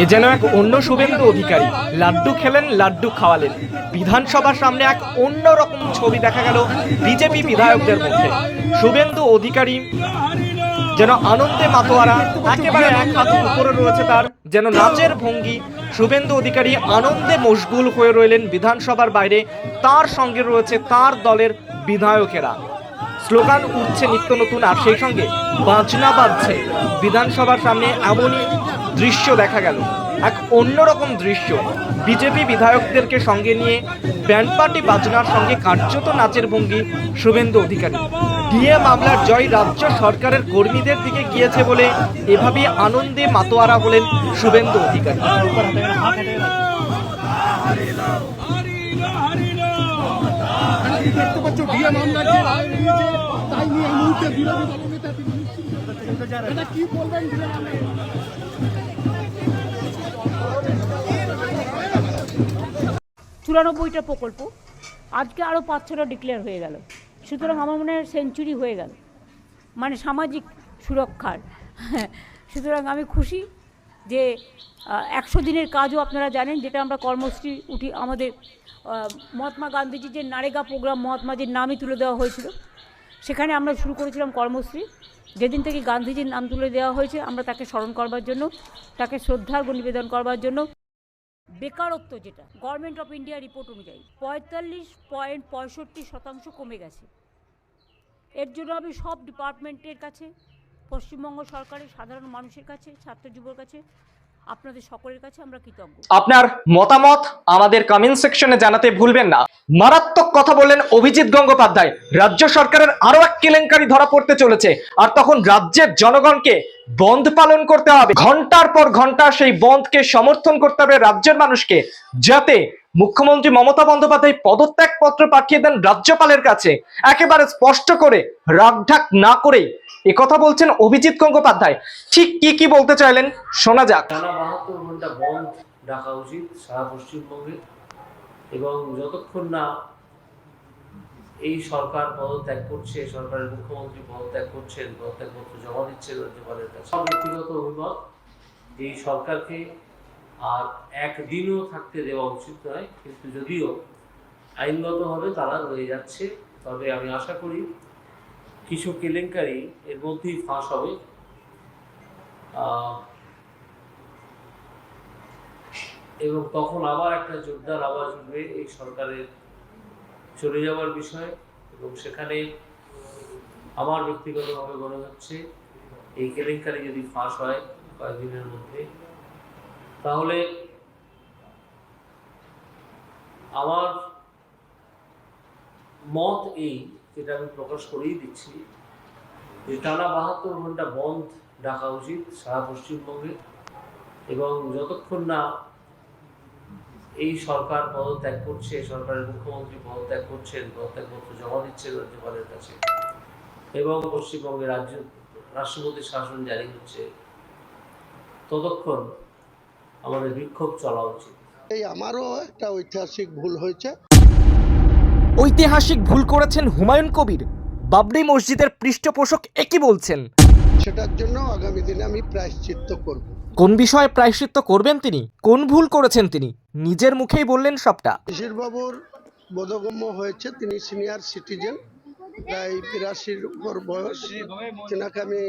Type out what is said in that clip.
এ যেন এক অন্য শুভেন্দু অধিকারী। লাড্ডু খেলেন, লাড্ডু খাওয়ালেন। বিধানসভার সামনে এক অন্য রকম ছবি দেখা গেল বিজেপি বিধায়কদের মধ্যে। শুভেন্দু অধিকারী যেন আনন্দে মাতোয়ারা, একেবারে এক হাত উপরে রয়েছে তার। যেন নাচের ভঙ্গি, শুভেন্দু অধিকারী আনন্দে মশগুল হয়ে রইলেন বিধানসভার বাইরে। তার সঙ্গে রয়েছে তার দলের বিধায়কেরা। স্লোগান উঠছে নিত্য নতুন, আর সেই সঙ্গে বাজনা বাজছে। বিধানসভার সামনে এমনই দৃশ্য দেখা গেল এক অন্যরকম দৃশ্য বিজেপি বিধায়কদেরকে সঙ্গে নিয়ে ব্যান্ড পার্টি বাজনার সঙ্গে কার্যত নাচের ভঙ্গি শুভেন্দু অধিকারী ডিএ মামলার জয় রাজ্য সরকারের কর্মীদের দিকে গিয়েছে বলে এভাবেই আনন্দে মাতোয়ারা হলেন শুভেন্দু অধিকারী কি বলবেন চুরানব্বইটা প্রকল্প, আজকে আরও পাঁচ ছটা ডিক্লেয়ার হয়ে গেল। সুতরাং আমার মনে হয় সেঞ্চুরি হয়ে গেল। মানে সামাজিক সুরক্ষার। সুতরাং আমি খুশি যে একশো দিনের কাজও আপনারা জানেন, যেটা আমরা কর্মশ্রী উঠি আমাদের মহাত্মা গান্ধীজির যে নারেগা প্রোগ্রাম, মহাত্মাজির নামই তুলে দেওয়া হয়েছিল। সেখানে আমরা শুরু করেছিলাম কর্মশ্রী। যেদিন থেকে গান্ধীজির নাম তুলে দেওয়া হয়েছে, আমরা তাকে স্মরণ করবার জন্য, তাকে শ্রদ্ধার্ঘ নিবেদন করবার জন্য বেকারত্ব যেটা গভর্নমেন্ট অফ ইন্ডিয়া রিপোর্ট অনুযায়ী পঁয়তাল্লিশ পয়েন্ট পঁয়ষট্টি শতাংশ কমে গেছে। এর জন্য আমি সব ডিপার্টমেন্টের কাছে, পশ্চিমবঙ্গ সরকারের সাধারণ মানুষের কাছে, ছাত্র যুবর কাছে আপনাদের সকলের কাছে আমরা কৃতজ্ঞ। আপনার মতামত আমাদের কমেন্ট সেকশনে জানাতে ভুলবেন না। মারাত্মক কথা বললেন অভিজিৎ গঙ্গোপাধ্যায়। রাজ্য সরকারের আরও এক কেলেঙ্কারি ধরা পড়তে চলেছে। আর তখন রাজ্যের জনগণকে বন্ধ পালন করতে হবে। ঘণ্টার পর ঘণ্টা সেই বন্ধকে সমর্থন করতে হবে রাজ্যের মানুষকে। যাতে মুখ্যমন্ত্রী মমতা বন্দ্যোপাধ্যায় পদত্যাগ পত্র পাঠিয়ে দেন রাজ্যপালের কাছে। একেবারে স্পষ্ট করে রাগঢাক না করেই কথা বলছেন অভিজিৎ গঙ্গোপাধ্যায়। ঠিক কি কি বলতে চাইলেন? শোনা যাক। বন্ধ রাখা উচিত সারা পশ্চিমবঙ্গে এবং যতক্ষণ না এই সরকার পদত্যাগ করছে সরকারের মুখ্যমন্ত্রী পদত্যাগ করছেন, পদত্যাগপত্র জমা দিচ্ছেন রাজ্যপালের কাছে। ব্যক্তিগত অভিমত যে এই সরকারকে আর একদিনও থাকতে দেওয়া উচিত নয়, কিন্তু যদিও আইনগতভাবে তারা রয়ে যাচ্ছে, তবে আমি আশা করি কিছু কেলেঙ্কারি এর মধ্যেই ফাঁস হবে। এবং তখন আবার একটা জোরদার আওয়াজ উঠবে এই সরকারের চলে যাওয়ার বিষয়ে এবং সেখানে আমার ব্যক্তিগতভাবে মনে হচ্ছে এই কেলেঙ্কারি যদি ফাঁস হয় কয়েকদিনের মধ্যে, তাহলে আমার মত এই যেটা আমি প্রকাশ করেই দিচ্ছি। যে টানা বাহাত্তর ঘণ্টা বন্ধ রাখা উচিত সারা পশ্চিমবঙ্গে এবং যতক্ষণ না এই সরকার পদত্যাগ করছে, সরকারের মুখ্যমন্ত্রী পদত্যাগ করছেন পদত্যাগপত্র জমা দিচ্ছেন রাজ্যপালের কাছে এবং পশ্চিমবঙ্গে রাজ্য, রাষ্ট্রপতির শাসন জারি হচ্ছে, ততক্ষণ আমাদের বিক্ষোভ চলা উচিত। এই আমারও একটা ঐতিহাসিক ভুল হয়েছে। ঐতিহাসিক ভুল করেছেন হুমায়ুন কবির। বাবরি মসজিদের পৃষ্ঠপোষক একই বলছেন। সেটার জন্য আগামী দিনে আমি প্রায়শ্চিত্ত করব। কোন বিষয়ে প্রায়শ্চিত্ত করবেন তিনি? কোন ভুল করেছেন তিনি? নিজের মুখেই বললেন সবটা। শিশিরবাবুর বোধগম্য হয়েছে তিনি সিনিয়র সিটিজেন প্রায় বিরাশির উপর বয়স। তেনাকে আমি